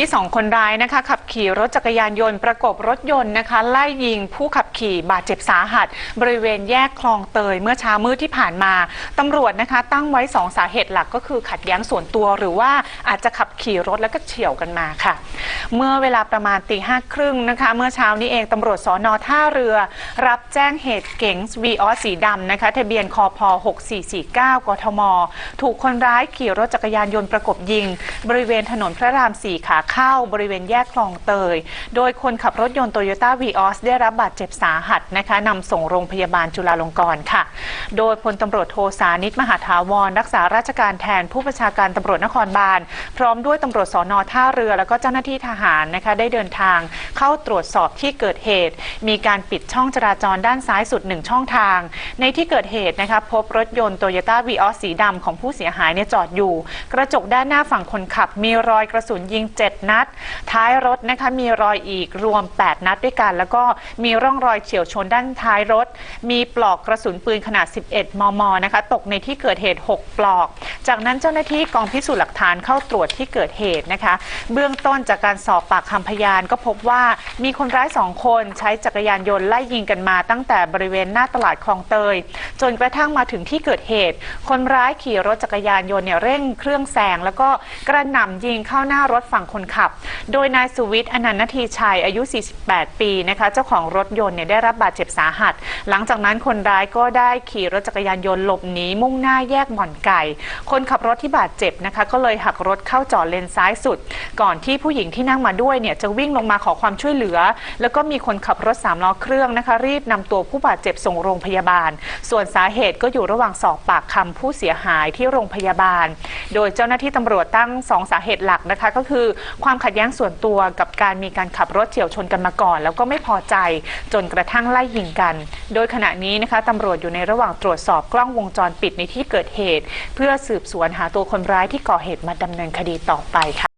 ที่สองคนร้ายนะคะ ขับขี่รถจักรยานยนต์ประกบรถยนต์นะคะ ไล่ยิงผู้ขับขี่บาดเจ็บสาหัส บริเวณแยกคลองเตยเมื่อเช้ามืดที่ผ่านมาตำรวจนะคะ ตั้งไว้สองสาเหตุหลักก็คือขัดแย้งส่วนตัวหรือว่าอาจจะขับขี่รถแล้วก็เฉี่ยวกันมาค่ะ เมื่อเวลาประมาณตีห้าครึ่งนะคะ เมื่อเช้านี้เองตำรวจสอนอท่าเรือ รับแจ้งเหตุเก๋งวีออสสีดำนะคะทะเบียนคอพ6449 กทม ถูกคนร้ายขี่รถจักรยานยนต์ประกบยิง บริเวณถนนพระราม4ขาเข้าบริเวณแยกคลองเตย โดยคนขับรถยนต์โตโยต้าวีออสได้รับบาดเจ็บสาหัสนะคะนำส่งโรงพยาบาลจุฬาลงกรณ์ค่ะ โดยพลตำรวจโทสานิตมหาถาวร รักษาราชการแทนผู้บัญชาการตำรวจนครบาล พร้อมด้วยตำรวจสอนอท่าเรือ แล้วก็เจ้าหน้าที่ทหารนะคะได้เดินทางเข้าตรวจสอบที่เกิดเหตุ มีการปิดช่องจราจรด้านซ้ายสุดหนึ่งช่องทาง ในที่เกิดเหตุนะคะพบรถยนต์โตโยต้าวีออสสีดำของผู้เสียหายเนี่ยจอดอยู่ กระจกด้านหน้าฝั่งคนขับมีรอยกระสุนยิง7 นัด ท้ายรถนะคะมีรอยอีกรวม 8 นัดด้วยกัน แล้วก็มีร่องรอยเฉียวชนด้านท้ายรถ มีปลอกกระสุนปืนขนาด 11 มม นะคะ ตกในที่เกิดเหตุ 6 ปลอก จากนั้นเจ้าหน้าที่กองพิสูจน์หลักฐานเข้าตรวจที่เกิดเหตุนะคะ เบื้องต้นจากการสอบปากคำพยานก็พบว่ามีคนร้ายสองคนใช้จักรยานยนต์ไล่ยิงกันมาตั้งแต่บริเวณหน้าตลาดคลองเตย จนกระทั่งมาถึงที่เกิดเหตุ คนร้ายขี่รถจักรยานยนต์เนี่ยเร่งเครื่องแซงแล้วก็กระหน่ำยิงเข้าหน้ารถฝั่งคนขับ โดยนายสุวิทย์อนันต์นาทีชัยอายุ 48 ปีนะคะเจ้าของรถยนต์เนี่ยได้รับบาดเจ็บสาหัส หลังจากนั้นคนร้ายก็ได้ขี่รถจักรยานยนต์หลบหนีมุ่งหน้าแยกบ่อนไก่คนขับรถที่บาดเจ็บนะคะ ก็เลยหักรถเข้าจอดเลนซ้ายสุด ก่อนที่ผู้หญิงที่นั่งมาด้วยเนี่ยจะวิ่งลงมาขอความช่วยเหลือ แล้วก็มีคนขับรถสามล้อเครื่องนะคะ รีบนำตัวผู้บาดเจ็บส่งโรงพยาบาล ส่วนสาเหตุก็อยู่ระหว่างสอบปากคำผู้เสียหายที่โรงพยาบาล โดยเจ้าหน้าที่ตำรวจตั้งสองสาเหตุหลักนะคะ ก็คือความขัดแย้งส่วนตัวกับการมีการขับรถเฉี่ยวชนกันมาก่อน แล้วก็ไม่พอใจจนกระทั่งไล่ยิงกัน โดยขณะนี้นะคะตำรวจอยู่ในระหว่างตรวจสอบกล้องวงจรปิดในที่เกิดเหตุ เพื่อสืสืบสวนหาตัวคนร้ายที่ก่อเหตุมาดำเนินคดีต่อไปค่ะ